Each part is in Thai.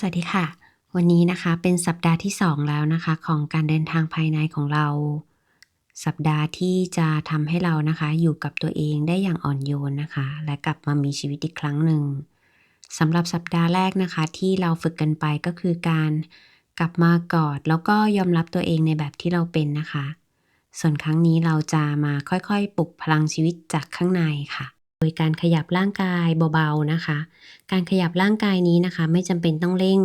สวัสดีค่ะ วันนี้นะคะเป็นสัปดาห์ที่ 2 แล้วนะคะ ของการเดินทางภายในของเรา สัปดาห์ที่จะทำให้เรานะคะ อยู่กับตัวเองได้อย่างอ่อนโยนนะคะ และกลับมามีชีวิตอีกครั้งหนึ่งสำหรับสัปดาห์แรกนะคะ ที่เราฝึกกันไปก็คือการกลับมากอดแล้วก็ยอมรับตัวเองในแบบที่เราเป็นนะคะ ส่วนครั้งนี้เราจะมาค่อยๆ ปลุกพลังชีวิตจากข้างในค่ะ โดยการขยับร่างกายเบาๆนะคะ การขยับร่างกายนี้นะคะ ไม่จำเป็นต้องเร่ง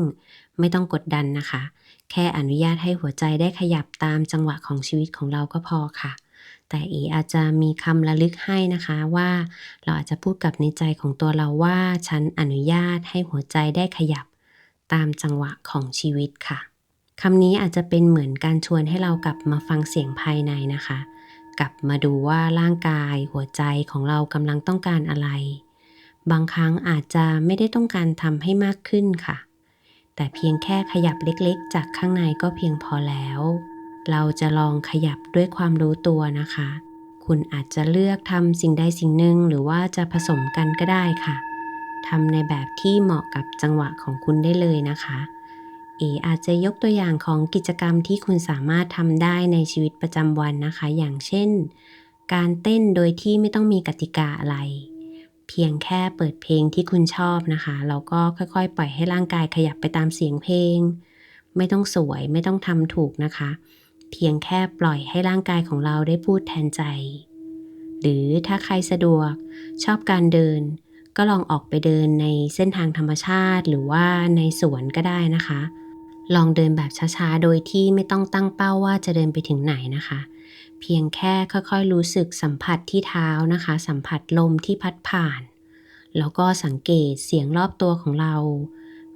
ไม่ต้องกดดันนะคะ แค่อนุญาตให้หัวใจได้ขยับตามจังหวะของชีวิตของเราก็พอค่ะ แต่เออาจจะมีคำระลึกให้นะคะว่า เราอาจจะพูดกับในใจของตัวเราว่า ฉันอนุญาตให้หัวใจได้ขยับตามจังหวะของชีวิตค่ะคำนี้อาจจะเป็นเหมือนการชวนให้เรากลับมาฟังเสียงภายในนะคะ กลับมาดูว่าร่างกายหัวใจของเรากำลังต้องการอะไร บางครั้งอาจจะไม่ได้ต้องการทำให้มากขึ้นค่ะ แต่เพียงแค่ขยับเล็กๆ จากข้างในก็เพียงพอแล้ว เราจะลองขยับด้วยความรู้ตัวนะคะ คุณอาจจะเลือกทำสิ่งใดสิ่งหนึ่งหรือว่าจะผสมกันก็ได้ค่ะทำในแบบที่เหมาะกับจังหวะของคุณได้เลยนะคะ ออาจจะยกตัวอย่างของกิจกรรมที่คุณสามารถทำได้ในชีวิตประจำวันนะคะ อย่างเช่น การเต้นโดยที่ไม่ต้องมีกติกาอะไร เพียงแค่เปิดเพลงที่คุณชอบนะคะแล้วก็ค่อยๆ ปล่อยให้ร่างกายขยับไปตามเสียงเพลง ไม่ต้องสวยไม่ต้องทำถูกนะคะ เพียงแค่ปล่อยให้ร่างกายของเราได้พูดแทนใจ หรือถ้าใครสะดวกชอบการเดินก็ลองออกไปเดินในเส้นทางธรรมชาติหรือว่าในสวนก็ได้นะคะ ลองเดินแบบช้าๆ โดยที่ไม่ต้องตั้งเป้าว่าจะเดินไปถึงไหนนะคะ เพียงแค่ค่อยๆ รู้สึกสัมผัสที่เท้านะคะ สัมผัสลมที่พัดผ่าน แล้วก็สังเกตเสียงรอบตัวของเรา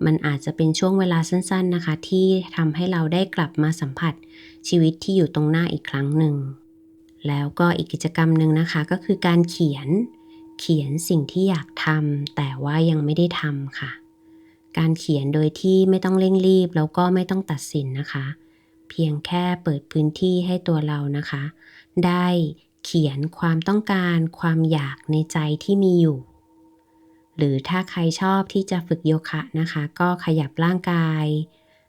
มันอาจจะเป็นช่วงเวลาสั้นๆนะคะ ที่ทำให้เราได้กลับมาสัมผัสชีวิตที่อยู่ตรงหน้าอีกครั้งหนึ่ง แล้วก็อีกกิจกรรมหนึ่งนะคะก็คือการเขียนเขียนสิ่งที่อยากทำแต่ว่ายังไม่ได้ทำค่ะ การเขียนโดยที่ไม่ต้องเร่งรีบแล้วก็ไม่ต้องตัดสินนะคะ เพียงแค่เปิดพื้นที่ให้ตัวเรานะคะ ได้เขียนความต้องการความอยากในใจที่มีอยู่ หรือถ้าใครชอบที่จะฝึกโยคะนะคะ ก็ขยับร่างกาย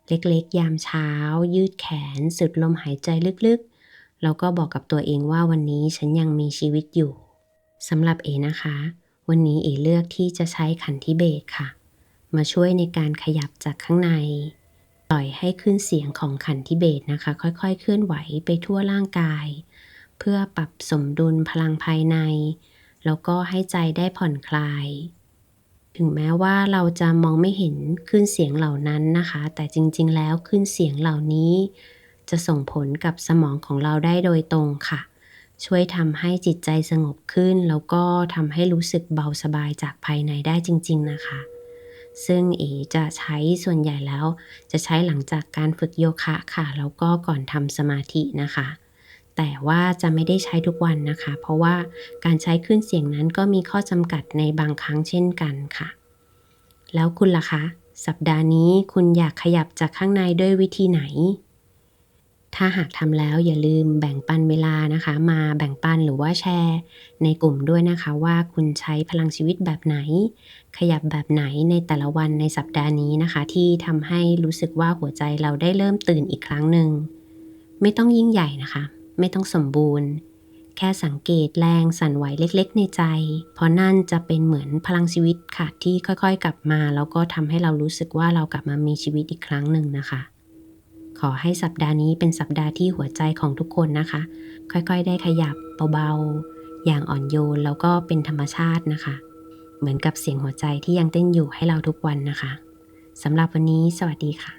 เล็กๆ ยามเช้า ยืดแขน สุดลมหายใจลึกๆ แล้วก็บอกกับตัวเองว่าวันนี้ฉันยังมีชีวิตอยู่สำหรับเอนะคะ วันนี้เอเลือกที่จะใช้ขันธิเบศค่ะ มาช่วยในการขยับจากข้างใน ปล่อยให้ขึ้นเสียงของขันธิเบศนะคะ ค่อยๆ เคลื่อนไหวไปทั่วร่างกาย เพื่อปรับสมดุลพลังภายใน แล้วก็ให้ใจได้ผ่อนคลาย ถึงแม้ว่าเราจะมองไม่เห็นขึ้นเสียงเหล่านั้นนะคะ แต่จริงๆ แล้วขึ้นเสียงเหล่านี้ จะส่งผลกับสมองของเราได้โดยตรงค่ะช่วยทำให้จิตใจสงบขึ้น แล้วก็ทำให้รู้สึกเบาสบายจากภายในได้จริง ๆ นะคะ ซึ่งเอจะใช้ส่วนใหญ่แล้ว จะใช้หลังจากการฝึกโยคะค่ะ แล้วก็ก่อนทำสมาธินะคะ แต่ว่าจะไม่ได้ใช้ทุกวันนะคะ เพราะว่าการใช้ขึ้นเสียงนั้นก็มีข้อจำกัดในบางครั้งเช่นกันค่ะ แล้วคุณล่ะคะ สัปดาห์นี้คุณอยากขยับจากข้างในด้วยวิธีไหน ถ้าหากทำแล้วอย่าลืมแบ่งปันเวลานะคะ มาแบ่งปันหรือว่าแชร์ ในกลุ่มด้วยนะคะว่าคุณใช้พลังชีวิตแบบไหน ขยับแบบไหนในแต่ละวันในสัปดาห์นี้นะคะ ที่ทำให้รู้สึกว่าหัวใจเราได้เริ่มตื่นอีกครั้งหนึ่งไม่ต้องยิ่งใหญ่นะคะ ไม่ต้องสมบูรณ์ แค่สังเกตแรงสั่นไหวเล็ก ๆ ในใจ เพราะนั่นจะเป็นเหมือนพลังชีวิตค่ะที่ค่อยๆ กลับมา แล้วก็ทำให้เรารู้สึกว่าเรากลับมามีชีวิตอีกครั้งหนึ่งนะคะ ขอให้สัปดาห์นี้เป็นสัปดาห์ที่หัวใจของทุกคนนะคะ ค่อยๆ ได้ขยับเบาๆ อย่างอ่อนโยนแล้วก็เป็นธรรมชาตินะคะ เหมือนกับเสียงหัวใจที่ยังเต้นอยู่ให้เราทุกวันนะคะสำหรับวันนี้สวัสดีค่ะ